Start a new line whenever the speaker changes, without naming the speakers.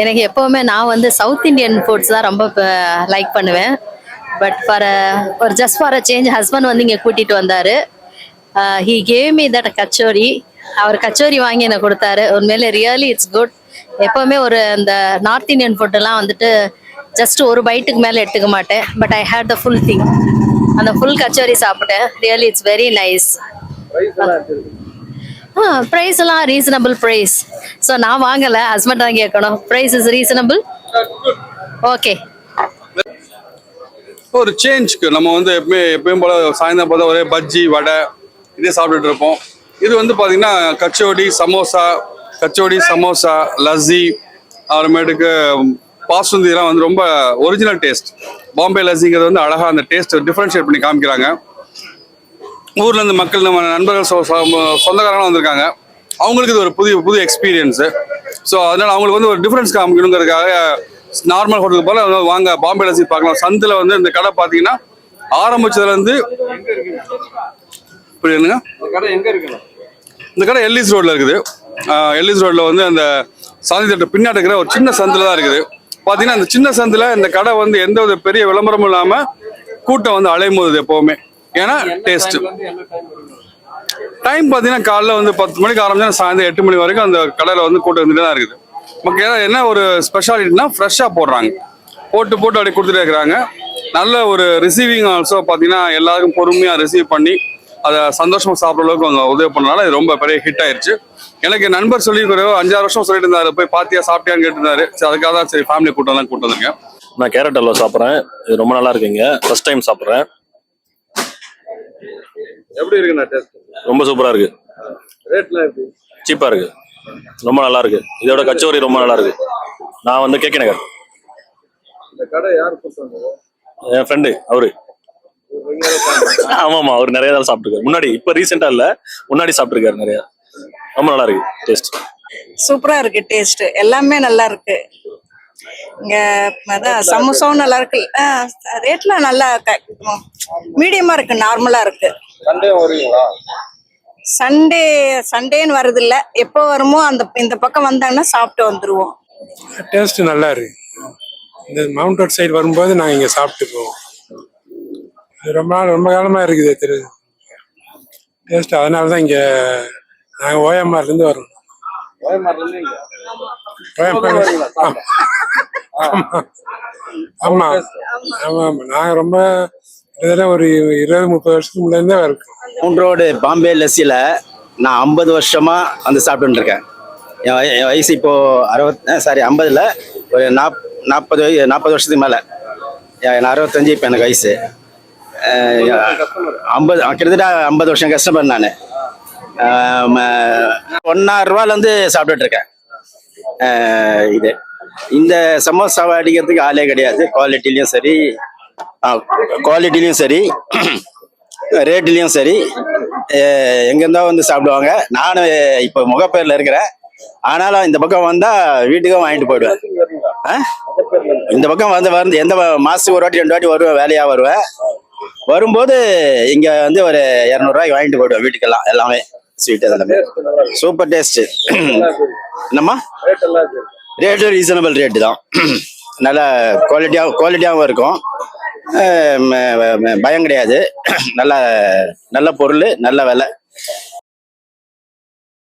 எனக்கு எப்போவுமே நான் வந்து சவுத் இந்தியன் ஃபுட்ஸ் தான் ரொம்ப லைக் பண்ணுவேன். பட் ஃபார் ஒரு just for a change husband வந்து இங்கே கூட்டிகிட்டு வந்தார். He uh, gave me that kachori அவர் கச்சோரி வாங்கி எனக்கு கொடுத்தாரு. உண்மையிலே ரியலி இட்ஸ் குட் எப்போவுமே ஒரு அந்த நார்த் இந்தியன் ஃபுட்டெல்லாம் வந்துட்டு ஜஸ்ட் ஒரு பைட்டுக்கு மேலே எடுத்துக்க மாட்டேன். But I had the full thing அந்த ஃபுல் கச்சோரி சாப்பிட்டேன். Really it's very nice price எல்லாம் ரீசனபிள் ப்ரைஸ் ஸோ நான் வாங்கலை ஹஸ்பண்ட் தான் கேட்கணும். ப்ரைஸ் இஸ் ரீசனபிள் ஓகே
ஒரு சேஞ்சுக்கு நம்ம வந்து எப்பவுமே எப்பயும் போல சாயந்தரம் பார்த்தா ஒரே பஜ்ஜி வடை இதே சாப்பிட்டுட்டு இருப்போம். இது வந்து பார்த்தீங்கன்னா கச்சோடி சமோசா கச்சோடி சமோசா லஸ்ஸி அப்புறமேட்டுக்கு பாசுந்தி எல்லாம் வந்து ரொம்ப ஒரிஜினல் டேஸ்ட் பாம்பே லஸ்ஸிங்கிறது வந்து அழகாக அந்த டேஸ்ட் டிஃப்ரென்ஷியேட் பண்ணி காமிக்கிறாங்க. ஊர்ல இருந்து மக்கள் நம்ம நண்பர்கள் சொந்தக்காரங்களும் வந்திருக்காங்க. அவங்களுக்கு இது ஒரு புதிய புது எக்ஸ்பீரியன்ஸு ஸோ அதனால அவங்களுக்கு வந்து ஒரு டிஃப்ரென்ஸ் காமிக்கணுங்கிறதுக்காக நார்மல் ஹோட்டலுக்கு போல வாங்க பாம்பே லஸ்ஸி பார்க்கலாம். சந்தில் வந்து இந்த கடை பார்த்தீங்கன்னா ஆரம்பிச்சதுல இருந்து இப்படி என்னங்க? இந்த கடை எல்லிஸ் ரோட்ல இருக்குது. ஆஹ் எல்லிஸ் ரோட்ல வந்து அந்த சாந்தி தேட்டர் பின்னாடி இருக்கிற ஒரு சின்ன சந்தில தான் இருக்குது. பார்த்தீங்கன்னா அந்த சின்ன சந்தில இந்த கடை வந்து எந்த ஒரு பெரிய விளம்பரமும் இல்லாம கூட்டம் வந்து அலைமோதுது எப்பவுமே. ஏன்னா டேஸ்ட் டைம் பார்த்தீங்கன்னா காலைல வந்து பத்து மணிக்கு ஆரம்பிச்சா சாயந்தரம் எட்டு மணி வரைக்கும் அந்த கடையில் வந்து கூட்டம் இருந்துட்டு தான் இருக்குது. நமக்கு ஏன்னா என்ன ஒரு ஸ்பெஷாலிட்டினா ஃப்ரெஷ்ஷாக போடுறாங்க. போட்டு போட்டு அப்படியே கொடுத்துட்டே இருக்கிறாங்க. நல்ல ஒரு ரிசீவிங் ஆல்சோ பார்த்தீங்கன்னா எல்லாருக்கும் பொறுமையாக ரிசீவ் பண்ணி அதை சந்தோஷமா சாப்பிட்ற அளவுக்கு அவங்க உதவி பண்ணனால இது ரொம்ப பெரிய ஹிட் ஆயிருச்சு. எனக்கு என் நண்பர் சொல்லி ஒரு அஞ்சாறு வருஷம் சொல்லிட்டு இருந்தாரு. போய் பாத்தியா சாப்பிட்டியான்னு கேட்டிருந்தாரு. சரி அதுக்காக தான் சரி ஃபேமிலி கூட்டம் தான் கூட்டு வந்திருக்கேன்.
நான் கேரட் அல்வா சாப்பிட்றேன். இது ரொம்ப நல்லா இருக்குங்க. ஃபர்ஸ்ட் டைம் சாப்பிட்றேன்.
எப்படி இருக்குண்ணா டேஸ்ட்
ரொம்ப சூப்பரா இருக்கு.
ரேட்லாம் எப்படி?
சீப்பா இருக்கு. ரொம்ப நல்லா இருக்கு. இதோட கச்சோரி ரொம்ப நல்லா இருக்கு. நான் வந்து கேகே நகர்.
இந்த கடை யார் வந்தது
என் ஃப்ரெண்டு அவரு. ஆமாமா அவர் நிறைய நாள் சாப்பிட்டுருக்காரு. முன்னாடி இப்ப ரீசெண்டா இல்ல முன்னாடி சாப்பிட்டுருக்காரு நிறைய. ரொம்ப நல்லா இருக்கு டேஸ்ட்
சூப்பரா இருக்கு டேஸ்ட் எல்லாமே நல்லா இருக்கு. இங்க அதான் சமோசாவும் நல்லா இருக்கு. ரேட்லாம் நல்லா மீடியமா இருக்கு நார்மலா இருக்கு.
சண்டே வருவீங்களா?
சண்டே சண்டேன்னு வருது இல்ல எப்போ வருமோ அந்த இந்த பக்கம் வந்தாங்கன்னா சாப்பிட்டு வந்துருவோம்.
டேஸ்ட் நல்லா இருக்கு. இந்த மவுண்ட் ரோட் சைடு வரும்போது நாங்கள் இங்கே சாப்பிட்டு போவோம். இது ரொம்ப நாள் ரொம்ப காலமாக இருக்குது திரு. டேஸ்ட் அதனால தான் இங்கே? நாங்கள் ஓஎம்ஆர்லேருந்து வரோம் ஆமாம் ஆமாம் ஆமாம் நாங்கள் ரொம்ப கிட்டத்தட்ட ஒரு இருபது முப்பது வருஷத்துக்கு முன்னாடியே இருக்கோம்
மவுண்ட் ரோடு பாம்பே லஸ்ஸியில் நான் ஐம்பது வருஷமா வந்து சாப்பிட்டுட்டு இருக்கேன் என் வய- என் வயசு இப்போ அறுபத் சாரி ஐம்பதுல ஒரு நாப் நாற்பது வய நாற்பது வருஷத்துக்கு மேலே. நான் அறுபத்தஞ்சு இப்போ எனக்கு வயசு. ஐம்பது கிட்டத்தட்ட ஐம்பது வருஷம் கஸ்டமர் நான். ஒன்னாயிரம் ரூபாலேருந்து சாப்பிட்டுட்டு இருக்கேன் அஹ், இது. இந்த சமோசாவை அடிக்கிறதுக்கு ஆளே கிடையாது. குவாலிட்டிலையும் சரி குவாலிட்டிலையும் சரி ரேட்லேயும் சரி எங்கிருந்தோ வந்து சாப்பிடுவாங்க. நானும் இப்போ முகப்பேரில் இருக்கிறேன். ஆனாலும் இந்த பக்கம் வந்தால் வீட்டுக்கும் வாங்கிட்டு போயிடுவேன். ஆ? இந்த பக்கம் வந்து வந்து எந்த ம- மாசத்துக்கு ஒரு வாட்டி ரெண்டு வாட்டி வருவேன் வேலையாக வருவேன். வரும்போது இங்கே வந்து ஒரு இரநூறுவாய்க்கு வாங்கிட்டு போயிடுவேன் வீட்டுக்கெல்லாம் எல்லாமே ஸ்வீட் எல்லாமே. சூப்பர் டேஸ்ட் என்னம்மா? ரேட்டு ரீசனபிள் ரேட்டு தான். நல்ல குவாலிட்டியாக குவாலிட்டியாகவும் இருக்கும். பயம் கிடையாது. நல்ல நல்ல பொருள் நல்ல விலை.